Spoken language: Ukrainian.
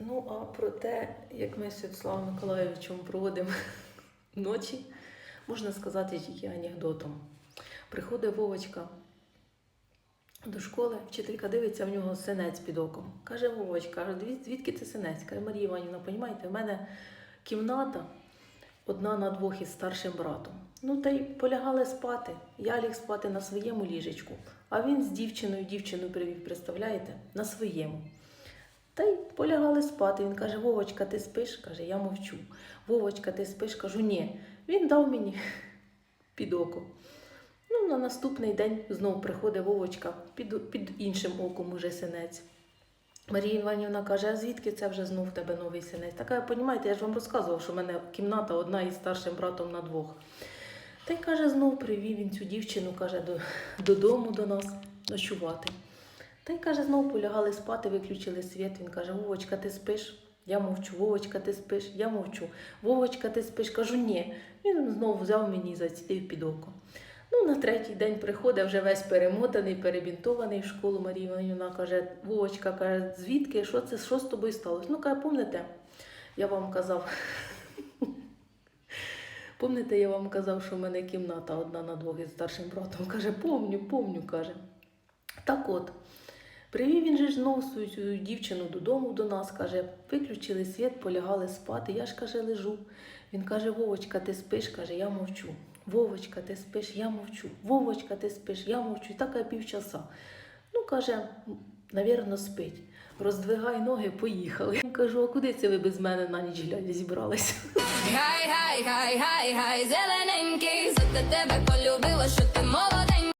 Ну, а про те, як ми з Святославом Миколаєвичем проводимо ночі, можна сказати тільки анекдотом. Приходить Вовочка до школи, вчителька дивиться, в нього синець під оком. Каже Вовочка, «А «Звід- звідки це синець? Каже Марія Іванівна, понімаєте, в мене кімната одна на двох із старшим братом. Ну та й полягали спати. Я ліг спати на своєму ліжечку, а він з дівчиною, дівчину привів, представляєте, на своєму. Та й полягали спати. Він каже: Вовочка, ти спиш? Каже, я мовчу. Вовочка, ти спиш? Кажу, ні. Він дав мені під око. Ну, на наступний день знову приходить Вовочка під, під іншим оком уже синець. Марія Іванівна каже, а звідки це вже знов в тебе новий синець? Така, понімаєте, я ж вам розказував, що в мене кімната одна із старшим братом на двох. Та й каже, знов привів він цю дівчину, каже, до, додому до нас ночувати. Та й каже, знову полягали спати, виключили світ. Він каже: Вовочка, ти спиш? Я мовчу. Вовочка, ти спиш? Я мовчу. Вовочка, ти спиш? Кажу, ні. Він знову взяв мені і зацідив під око. Ну, на третій день приходить вже весь перемотаний, перебінтований в школу Марія Іванівна каже, Вовочка каже, звідки, що це, що з тобою сталося? Ну, каже, помните, я вам казав. Помните, я вам казав, що в мене кімната одна на двох із старшим братом. Каже, помню, помню, каже. Так от, привів він же ж знову свою цю дівчину додому до нас, каже, виключили світ, полягали спати. Я ж каже, лежу. Він каже, Вовочка, ти спиш? каже, я мовчу. Вовочка, ти спиш, я мовчу. Вовочка, ти спиш, я мовчу. І так я півчаса. Ну, каже, навірно, спить. Роздвигай ноги, поїхали. Я кажу, а куди це ви без мене на ніч глядя зібралися? Гай, гай, гай, гай, гай, зелененький, за тебе полюбила, що ти молодий.